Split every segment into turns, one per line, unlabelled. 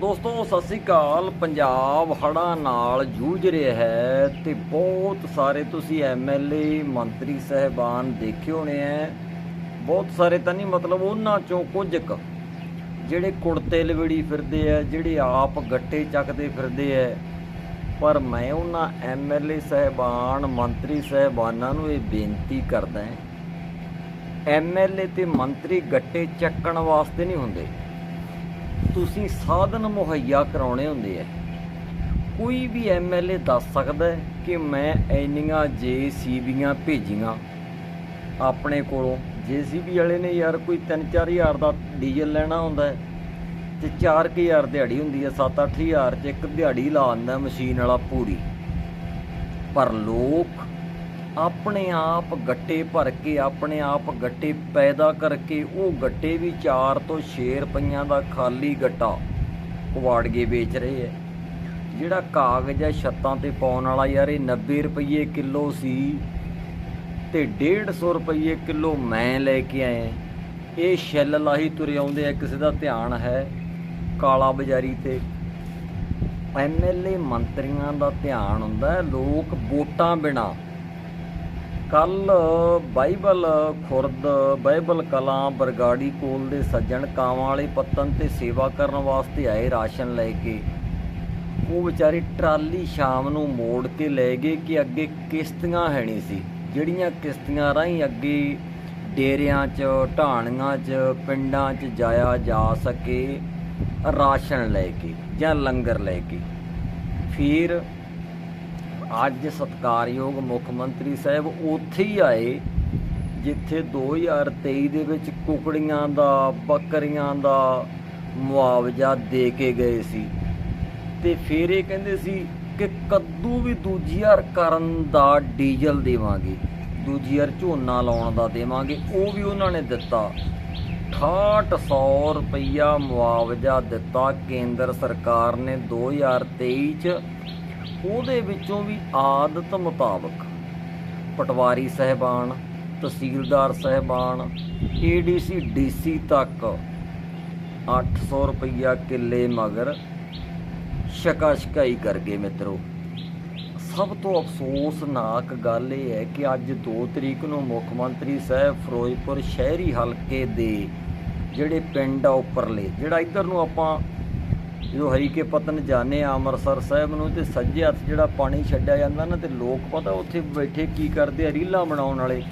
ਦੋਸਤੋ, ਸਤਿ ਸ੍ਰੀ ਅਕਾਲ। ਪੰਜਾਬ ਹੜ੍ਹਾਂ ਨਾਲ ਜੂਝ ਰਿਹਾ ਹੈ ਤੇ ਬਹੁਤ ਸਾਰੇ ਤੁਸੀਂ ਐਮਐਲਏ ਮੰਤਰੀ ਸਹਿਬਾਨ ਦੇਖੇ ਹੋਣੇ ਐ। ਬਹੁਤ ਸਾਰੇ ਤਾਂ ਨਹੀਂ, ਮਤਲਬ ਉਹਨਾਂ ਚੋਂ ਕੁਝ ਕੁ ਜਿਹੜੇ ਕੁੜਤੇ ਲਵੇੜੀ ਫਿਰਦੇ ਐ, ਜਿਹੜੇ ਆਪ ਗੱਟੇ ਚੱਕਦੇ ਫਿਰਦੇ ਐ। ਪਰ ਮੈਂ ਉਹਨਾਂ ਐਮਐਲਏ ਸਹਿਬਾਨ, ਮੰਤਰੀ ਸਹਿਬਾਨਾਂ ਨੂੰ ਇਹ ਬੇਨਤੀ ਕਰਦਾ ਹਾਂ ਐਮਐਲਏ ਤੇ ਮੰਤਰੀ ਗੱਟੇ ਚੱਕਣ ਵਾਸਤੇ ਨਹੀਂ ਹੁੰਦੇ। ਤੁਸੀਂ ਸਾਧਨ ਮੁਹੱਈਆ ਕਰਾਉਣੇ ਹੁੰਦੇ ਐ ਕੋਈ ਵੀ ਐਮਐਲਏ ਦੱਸ ਸਕਦਾ ਕਿ ਮੈਂ ਇੰਨੀਆਂ ਜੇਸੀਬੀਆਂ ਭੇਜੀਆਂ। ਆਪਣੇ ਕੋਲੋਂ ਜੇਸੀਬੀ ਵਾਲੇ ਨੇ ਯਾਰ ਕੋਈ 3-4000 ਦਾ ਡੀਜ਼ਲ ਲੈਣਾ ਹੁੰਦਾ ਹੈ ਤੇ 4000 ਦਿਹਾੜੀ ਹੁੰਦੀ ਹੈ 7-8000 ਚ ਇੱਕ ਦਿਹਾੜੀ ਲਾ ਦਿੰਦਾ ਮਸ਼ੀਨ ਵਾਲਾ ਪੂਰੀ। ਪਰ ਲੋਕ ਆਪਣੇ ਆਪ ਗੱਟੇ ਭਰ ਕੇ, ਆਪਣੇ ਆਪ ਗੱਟੇ ਪੈਦਾ ਕਰਕੇ, ਉਹ ਗੱਟੇ ਵੀ 4 ਤੋਂ 6 ਰੁਪਈਆਂ ਦਾ ਖਾਲੀ ਗੱਟਾ ਕੁਵਾੜਗੇ ਵੇਚ ਰਹੇ ਐ। ਜਿਹੜਾ ਕਾਗਜ਼ ਹੈ ਛੱਤਾਂ ਤੇ ਪਾਉਣ ਵਾਲਾ ਯਾਰ, ਇਹ 90 ਰੁਪਏ ਕਿਲੋ ਸੀ ਤੇ 150 ਰੁਪਏ ਕਿਲੋ ਮੈਂ ਲੈ ਕੇ ਆਏ ਇਹ ਛਿੱਲ ਲਾਹੀ ਤੁਰੇ ਆਉਂਦੇ ਆ ਕਿਸੇ ਦਾ ਧਿਆਨ ਹੈ ਕਾਲਾ ਬਾਜ਼ਾਰੀ ਤੇ। ਐਮਐਲਏ ਮੰਤਰੀਆਂ ਦਾ ਧਿਆਨ ਹੁੰਦਾ ਲੋਕ ਵੋਟਾਂ ਬਿਨਾ ਕੱਲ ਬਾਈਬਲ ਖੁਰਦ, ਬਾਈਬਲ ਕਲਾਂ ਬਰਗਾੜੀ ਕੋਲ ਦੇ ਸੱਜਣ ਕਾਵਾਂ ਵਾਲੇ ਪੱਤਨ ਤੇ ਸੇਵਾ ਕਰਨ ਵਾਸਤੇ ਆਏ ਰਾਸ਼ਨ ਲੈ ਕੇ। ਉਹ ਵਿਚਾਰੇ ਟਰਾਲੀ ਸ਼ਾਮ ਨੂੰ ਮੋੜ ਕੇ ਲੈ ਗਏ ਕਿ ਅੱਗੇ ਕਿਸ਼ਤੀਆਂ ਹੈ ਨਹੀਂ ਸੀ। ਜਿਹੜੀਆਂ ਕਿਸ਼ਤੀਆਂ ਰਾਹੀਂ ਅੱਗੇ ਡੇਰਿਆਂ 'ਚ, ਢਾਣੀਆਂ 'ਚ, ਪਿੰਡਾਂ 'ਚ ਜਾਇਆ ਜਾ ਸਕੇ, ਰਾਸ਼ਨ ਲੈ ਕੇ ਜਾਂ ਲੰਗਰ ਲੈ ਕੇ। ਫਿਰ ਅੱਜ ਸਤਕਾਰਯੋਗ ਮੁੱਖ ਮੰਤਰੀ ਸਾਹਿਬ ਉੱਥੇ ਹੀ ਆਏ, ਜਿੱਥੇ 2023 ਦੇ ਵਿੱਚ ਕੁਕੜੀਆਂ ਦਾ, ਬੱਕਰੀਆਂ ਦਾ ਮੁਆਵਜ਼ਾ ਦੇ ਕੇ ਗਏ ਸੀ। ਤੇ ਫਿਰ ਇਹ ਕਹਿੰਦੇ ਸੀ ਕਿ ਕੱਦੂ ਵੀ ਦੂਜੀ ਵਾਰ ਕਰਨ ਦਾ ਡੀਜ਼ਲ ਦੇਵਾਂਗੇ, ਦੂਜੀ ਵਾਰ ਝੋਨਾ ਲਾਉਣ ਦਾ ਦੇਵਾਂਗੇ, ਉਹ ਵੀ ਉਹਨਾਂ ਨੇ ਦਿੱਤਾ। 6800 ਰੁਪਈਆ ਮੁਆਵਜ਼ਾ ਦਿੱਤਾ ਕੇਂਦਰ ਸਰਕਾਰ ਨੇ 2023 ਚ। ਉਹਦੇ ਵਿੱਚੋਂ ਵੀ ਆਦਤ ਮੁਤਾਬਕ ਪਟਵਾਰੀ ਸਹਿਬਾਨ, ਤਹਿਸੀਲਦਾਰ ਸਹਿਬਾਨ ਏਡੀਸੀ ਡੀਸੀ ਤੱਕ 800 ਰੁਪਈਆ ਕਿੱਲੇ ਮਗਰ ਸ਼ਕਾ ਸ਼ਕਾਈ ਕਰ ਗਏ ਮਿੱਤਰੋ। ਸਭ ਤੋਂ ਅਫਸੋਸਨਾਕ ਗੱਲ ਇਹ ਹੈ ਕਿ ਅੱਜ 2 ਤਰੀਕ ਨੂੰ ਮੁੱਖ ਮੰਤਰੀ ਸਾਹਿਬ ਫਿਰੋਜ਼ਪੁਰ ਸ਼ਹਿਰੀ ਹਲਕੇ ਦੇ ਜਿਹੜੇ ਪਿੰਡ ਆ, ਉੱਪਰਲੇ, ਜਿਹੜਾ ਇੱਧਰ ਨੂੰ ਆਪਾਂ ਜਦੋਂ ਹਰੀ ਕੇ ਪਤਨ ਜਾਣੇ ਆ ਅੰਮ੍ਰਿਤਸਰ ਸਾਹਿਬ ਨੂੰ ਤੇ ਸੱਜੇ ਹੱਥ ਜਿਹੜਾ ਪਾਣੀ ਛੱਡਿਆ ਜਾਂਦਾ ਨਾ ਤੇ ਲੋਕ ਪਤਾ ਉੱਥੇ ਬੈਠੇ ਕੀ ਕਰਦੇ ਆ, ਰੀਲਾਂ ਬਣਾਉਣ ਵਾਲੇ।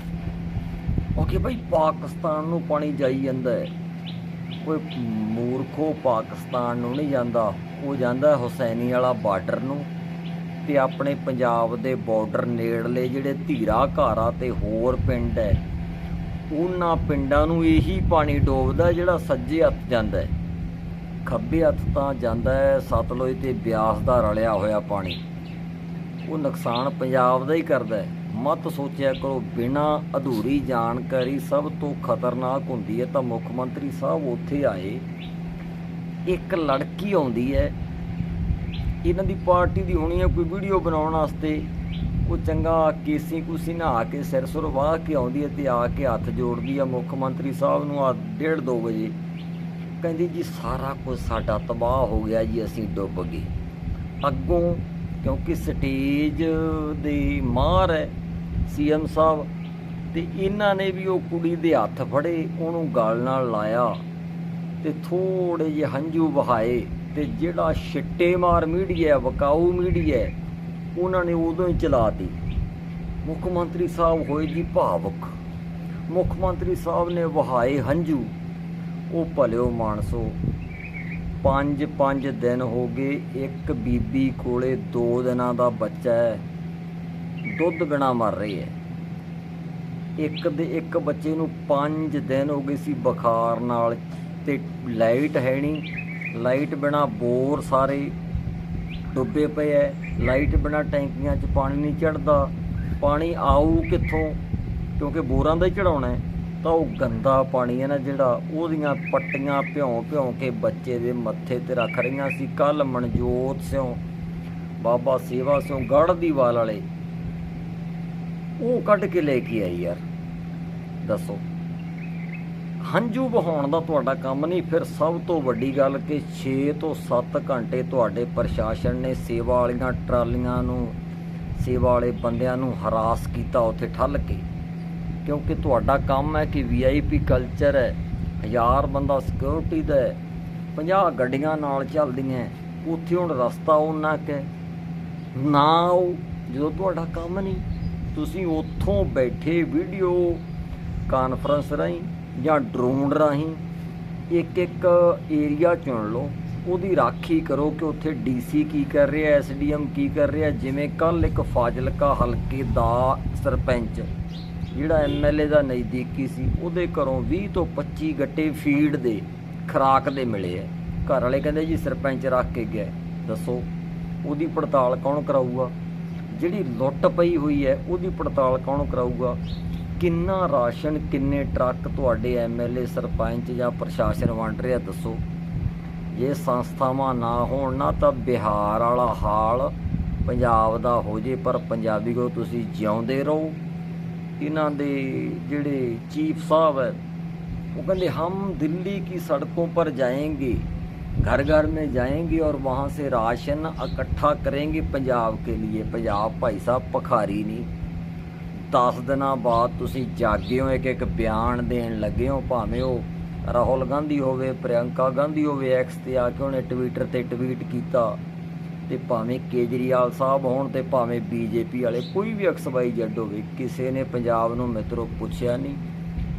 ਉਹ ਕਿ ਭਾਈ ਪਾਕਿਸਤਾਨ ਨੂੰ ਪਾਣੀ ਜਾਈ ਜਾਂਦਾ ਹੈ। ਕੋਈ ਮੂਰਖੋ ਪਾਕਿਸਤਾਨ ਨੂੰ ਨਹੀਂ ਜਾਂਦਾ। ਉਹ ਜਾਂਦਾ ਹੁਸੈਨੀ ਵਾਲਾ ਬਾਰਡਰ ਨੂੰ ਤੇ ਆਪਣੇ ਪੰਜਾਬ ਦੇ ਬਾਰਡਰ ਨੇੜਲੇ ਜਿਹੜੇ ਧੀਰਾ ਘਾਰਾ ਤੇ ਹੋਰ ਪਿੰਡ ਹੈ, ਉਹਨਾਂ ਪਿੰਡਾਂ ਨੂੰ ਇਹੀ ਪਾਣੀ ਡੋਬਦਾ ਜਿਹੜਾ ਸੱਜੇ ਹੱਥ ਜਾਂਦਾ ਹੈ। ਖੱਬੇ ਹੱਥ ਤਾਂ ਜਾਂਦਾ ਹੈ ਸਤਲੁਜ ਤੇ ਬਿਆਸ ਦਾ ਰਲਿਆ ਹੋਇਆ ਪਾਣੀ। ਉਹ ਨੁਕਸਾਨ ਪੰਜਾਬ ਦਾ ਹੀ ਕਰਦਾ ਹੈ। ਮਤ ਸੋਚਿਆ ਕਰੋ, ਬਿਨਾ ਅਧੂਰੀ ਜਾਣਕਾਰੀ ਸਭ ਤੋਂ ਖਤਰਨਾਕ ਹੁੰਦੀ ਹੈ ਤਾਂ ਮੁੱਖ ਮੰਤਰੀ ਸਾਹਿਬ ਉੱਥੇ ਆਏ। ਇੱਕ ਲੜਕੀ ਆਉਂਦੀ ਹੈ। ਇਹਨਾਂ ਦੀ ਪਾਰਟੀ ਦੀ ਹੋਣੀ ਹੈ ਕੋਈ ਵੀਡੀਓ ਬਣਾਉਣ ਵਾਸਤੇ। ਉਹ ਚੰਗਾ ਕੇਸੀ ਕੁਸੀ ਨਹਾ ਕੇ ਸਿਰ ਸੁਰ ਵਾਹ ਕੇ ਆਉਂਦੀ ਹੈ ਤੇ ਆ ਕੇ ਹੱਥ ਜੋੜਦੀ ਆ ਮੁੱਖ ਮੰਤਰੀ ਸਾਹਿਬ ਨੂੰ ਆ 1:30 2 ਵਜੇ ਕਹਿੰਦੀ ਜੀ ਸਾਰਾ ਕੁਝ ਸਾਡਾ ਤਬਾਹ ਹੋ ਗਿਆ ਜੀ, ਅਸੀਂ ਡੁੱਬ ਗਏ। ਅੱਗੋਂ ਕਿਉਂਕਿ ਸਟੇਜ ਦੀ ਮਾਰ ਹੈ ਸੀਐਮ ਸਾਹਿਬ, ਤੇ ਇਹਨਾਂ ਨੇ ਵੀ ਉਹ ਕੁੜੀ ਦੇ ਹੱਥ ਫੜੇ, ਉਹਨੂੰ ਗਲ ਨਾਲ ਲਾਇਆ ਤੇ ਥੋੜੇ ਜਿਹੇ ਹੰਝੂ ਵਹਾਏ ਤੇ ਜਿਹੜਾ ਛਿੱਟੇ ਮਾਰ ਮੀਡੀਆ ਵਕਾਊ ਮੀਡੀਆ ਉਹਨਾਂ ਨੇ ਉਦੋਂ ਹੀ ਚਲਾਤੀ ਮੁੱਖ ਮੰਤਰੀ ਸਾਹਿਬ ਹੋਏ ਜੀ ਭਾਵਕ। ਮੁੱਖ ਮੰਤਰੀ ਸਾਹਿਬ ਨੇ ਵਹਾਏ ਹੰਝੂ। ਉਹ ਭਲਿਓ ਮਾਨਸੋ ਪੰਜ ਪੰਜ ਦਿਨ ਹੋ ਗਏ, ਇੱਕ ਬੀਬੀ ਕੋਲੇ ਦੋ ਦਿਨਾਂ ਦਾ ਬੱਚਾ ਹੈ, ਦੁੱਧ ਬਿਨਾ ਮਰ ਰਹੀ ਹੈ। ਇੱਕ ਦੇ ਇੱਕ ਬੱਚੇ ਨੂੰ ਪੰਜ ਦਿਨ ਹੋ ਗਏ ਸੀ ਬੁਖਾਰ ਨਾਲ ਤੇ ਲਾਈਟ ਹੈ ਨਹੀਂ, ਲਾਈਟ ਬਿਨਾ ਬੋਰ ਸਾਰੇ ਡੁੱਬੇ ਪਏ ਐ ਲਾਈਟ ਬਿਨਾ ਟੈਂਕੀਆਂ 'ਚ ਪਾਣੀ ਨਹੀਂ ਚੜਦਾ ਪਾਣੀ ਆਊ ਕਿੱਥੋਂ? ਕਿਉਂਕਿ ਬੋਰਾਂ ਦਾ ਹੀ ਚੜਾਉਣਾ ਹੈ। ਤਾਂ ਉਹ ਗੰਦਾ ਪਾਣੀ ਹੈ ਨਾ ਜਿਹੜਾ ਉਹਦੀਆਂ ਪੱਟੀਆਂ ਭਿਉਂ ਭਿਉਂ ਕੇ ਬੱਚੇ ਦੇ ਮੱਥੇ ਤੇ ਰੱਖ ਰਹੀਆਂ ਸੀ। ਕੱਲ ਮਨਜੋਤ ਸਿਓ ਬਾਬਾ ਸੇਵਾ ਸਿਓ ਗੜ ਦੀ ਵਾਲ ਵਾਲੇ, ਉਹ ਕੱਢ ਕੇ ਲੈ ਕੇ ਆਈ ਯਾਰ, ਦੱਸੋ। ਹੰਝੂ ਵਹਾਉਣ ਦਾ ਤੁਹਾਡਾ ਕੰਮ ਨਹੀਂ, ਫਿਰ ਸਭ ਤੋਂ ਵੱਡੀ ਗੱਲ ਕਿ 6 ਤੋਂ 7 ਘੰਟੇ ਤੁਹਾਡੇ ਪ੍ਰਸ਼ਾਸਨ ਨੇ ਸੇਵਾ ਵਾਲੀਆਂ ਟਰਾਲੀਆਂ ਨੂੰ, ਸੇਵਾ ਵਾਲੇ ਬੰਦਿਆਂ ਨੂੰ ਹਰਾਸ ਕੀਤਾ ਉੱਥੇ ਠੱਲ ਕੇ। ਕਿਉਂਕਿ ਤੁਹਾਡਾ ਕੰਮ ਹੈ ਕਿ ਵੀਆਈਪੀ ਕਲਚਰ ਹੈ। ਹਜ਼ਾਰ ਬੰਦਾ ਸਿਕਿਉਰਿਟੀ ਦਾ ਹੈ। 50 ਗੱਡੀਆਂ ਨਾਲ ਚੱਲਦੀਆਂ ਉੱਥੇ ਹੁਣ ਰਸਤਾ ਉਹਨਾਂ ਕਿ ਨਾ ਉਹ, ਜਦੋਂ ਤੁਹਾਡਾ ਕੰਮ ਨਹੀਂ, ਤੁਸੀਂ ਉੱਥੋਂ ਬੈਠੇ ਵੀਡੀਓ ਕਾਨਫਰੰਸ ਰਾਹੀਂ ਜਾਂ ਡਰੋਨ ਰਾਹੀਂ ਇੱਕ ਇੱਕ ਏਰੀਆ ਚੁਣ ਲਓ। ਉਹਦੀ ਰਾਖੀ ਕਰੋ ਕਿ ਉੱਥੇ ਡੀਸੀ ਕੀ ਕਰ ਰਿਹਾ ਐਸਡੀਐਮ ਕੀ ਕਰ ਰਿਹਾ। ਜਿਵੇਂ ਕੱਲ ਇੱਕ ਫਾਜ਼ਿਲਕਾ ਹਲਕੇ ਦਾ ਸਰਪੰਚ ਜਿਹੜਾ ਐਮਐਲਏ ਦਾ ਨਜ਼ਦੀਕੀ ਸੀ, ਉਹਦੇ ਘਰੋਂ 20 ਤੋਂ 25 ਗੱਟੇ ਫੀਡ ਦੇ ਖਰਾਕ ਦੇ ਮਿਲੇ ਐ ਘਰ ਵਾਲੇ ਕਹਿੰਦੇ ਜੀ, ਸਰਪੰਚ ਰੱਖ ਕੇ ਗਿਆ। ਦੱਸੋ, ਉਹਦੀ ਪੜਤਾਲ ਕੌਣ ਕਰਾਊਗਾ? ਜਿਹੜੀ ਲੁੱਟ ਪਈ ਹੋਈ ਹੈ, ਉਹਦੀ ਪੜਤਾਲ ਕੌਣ ਕਰਾਊਗਾ? ਕਿੰਨਾ ਰਾਸ਼ਨ, ਕਿੰਨੇ ਟਰੱਕ ਤੁਹਾਡੇ ਐਮਐਲਏ ਸਰਪੰਚ ਜਾਂ ਪ੍ਰਸ਼ਾਸਨ ਵੰਡ ਰਿਹਾ, ਦੱਸੋ। ਜੇ ਸੰਸਥਾਵਾਂ ਨਾ ਹੋਣ ਨਾ, ਤਾਂ ਬਿਹਾਰ ਵਾਲਾ ਹਾਲ ਪੰਜਾਬ ਦਾ ਹੋ ਜੇ, ਪਰ ਪੰਜਾਬੀ ਕੋ ਤੁਸੀਂ ਜਿਉਂਦੇ ਰਹੋ। ਇਹਨਾਂ ਦੇ ਜਿਹੜੇ ਚੀਫ ਸਾਹਿਬ ਹੈ वो कहते हम दिल्ली की सड़कों पर जाएंगे घर घर में जाएंगे और वहाँ से राशन इकट्ठा करेंगे पंजाब के लिए पंजाब भाई साहब ਭਖਾਰੀ ਨਹੀਂ 10 ਦਿਨਾਂ ਬਾਅਦ ਤੁਸੀਂ ਜਾਗੇ ਹੋ ਇੱਕ ਇੱਕ ਬਿਆਨ ਦੇਣ ਲੱਗੇ ਹੋ ਭਾਵੇਂ ਉਹ ਰਾਹੁਲ ਗਾਂਧੀ ਹੋਵੇ ਪ੍ਰਿਯੰਕਾ ਗਾਂਧੀ ਹੋਵੇ ਐਕਸ ਤੇ ਆ ਕੇ ਉਹਨੇ ਟਵਿੱਟਰ ਤੇ ਟਵੀਟ ਕੀਤਾ ਤੇ ਭਾਵੇਂ ਕੇਜਰੀਵਾਲ ਸਾਹਿਬ ਹੋਣ ਤੇ ਭਾਵੇਂ ਬੀਜੇਪੀ ਵਾਲੇ ਕੋਈ ਵੀ ਐਕਸ ਵਾਈ ਹੋਵੇ, ਕਿਸੇ ਨੇ ਪੰਜਾਬ ਨੂੰ ਮਿੱਤਰੋ ਪੁੱਛਿਆ ਨਹੀਂ।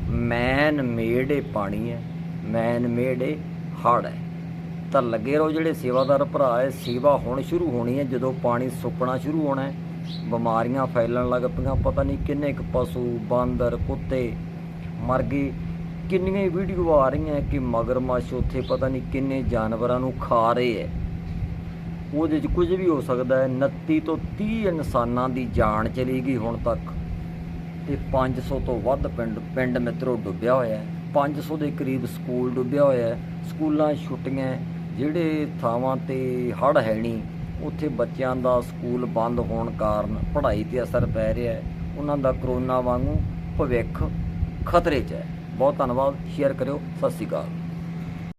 ਮੈਨ ਮੇਡ ਏ ਪਾਣੀ ਹੈ, ਮੈਨ ਮੇਡ ਏ ਹੜ ਹੈ। ਤਾਂ ਲੱਗੇ ਰਹੋ ਜਿਹੜੇ ਸੇਵਾਦਾਰ ਭਰਾ ਹੈ, ਸੇਵਾ ਹੁਣ ਸ਼ੁਰੂ ਹੋਣੀ ਹੈ, ਜਦੋਂ ਪਾਣੀ ਸੁੱਕਣਾ ਸ਼ੁਰੂ ਹੋਣਾ ਹੈ। ਬਿਮਾਰੀਆਂ ਫੈਲਣ ਲੱਗ ਪਈਆਂ, ਪਤਾ ਨਹੀਂ ਕਿੰਨੇ ਕੁ ਪਸ਼ੂ, ਬਾਂਦਰ, ਕੁੱਤੇ ਮਰ ਗਏ। ਕਿੰਨੀਆਂ ਵੀਡੀਓ ਆ ਰਹੀਆਂ ਕਿ ਮਗਰਮੱਛ ਉੱਥੇ ਪਤਾ ਨਹੀਂ ਕਿੰਨੇ ਜਾਨਵਰਾਂ ਨੂੰ ਖਾ ਰਹੇ ਹੈ। ਉਹਦੇ 'ਚ ਕੁਝ ਵੀ ਹੋ ਸਕਦਾ ਹੈ। 29 ਤੋਂ 30 ਇਨਸਾਨਾਂ ਦੀ ਜਾਨ ਚਲੀ ਗਈ ਹੁਣ ਤੱਕ। ਤੇ 500 ਤੋਂ ਵੱਧ ਪਿੰਡ ਪਿੰਡ ਮਿੱਤਰੋ ਡੁੱਬਿਆ ਹੋਇਆ ਹੈ। 500 ਦੇ ਕਰੀਬ ਸਕੂਲ ਡੁੱਬਿਆ ਹੋਇਆ ਹੈ। ਸਕੂਲਾਂ ਛੁੱਟੀਆਂ ਜਿਹੜੇ ਥਾਵਾਂ ਤੇ ਹੜ੍ਹ ਹੈ ਨਹੀਂ ਉੱਥੇ ਬੱਚਿਆਂ ਦਾ ਸਕੂਲ ਬੰਦ ਹੋਣ ਕਾਰਨ ਪੜ੍ਹਾਈ ਤੇ ਅਸਰ ਪੈ ਰਿਹਾ ਹੈ। ਉਹਨਾਂ ਦਾ ਕਰੋਨਾ ਵਾਂਗੂ ਭਵਿੱਖ ਖਤਰੇ 'ਚ ਹੈ। ਬਹੁਤ ਧੰਨਵਾਦ। ਸ਼ੇਅਰ ਕਰਿਓ। ਸਤਿ ਸ਼੍ਰੀ ਅਕਾਲ।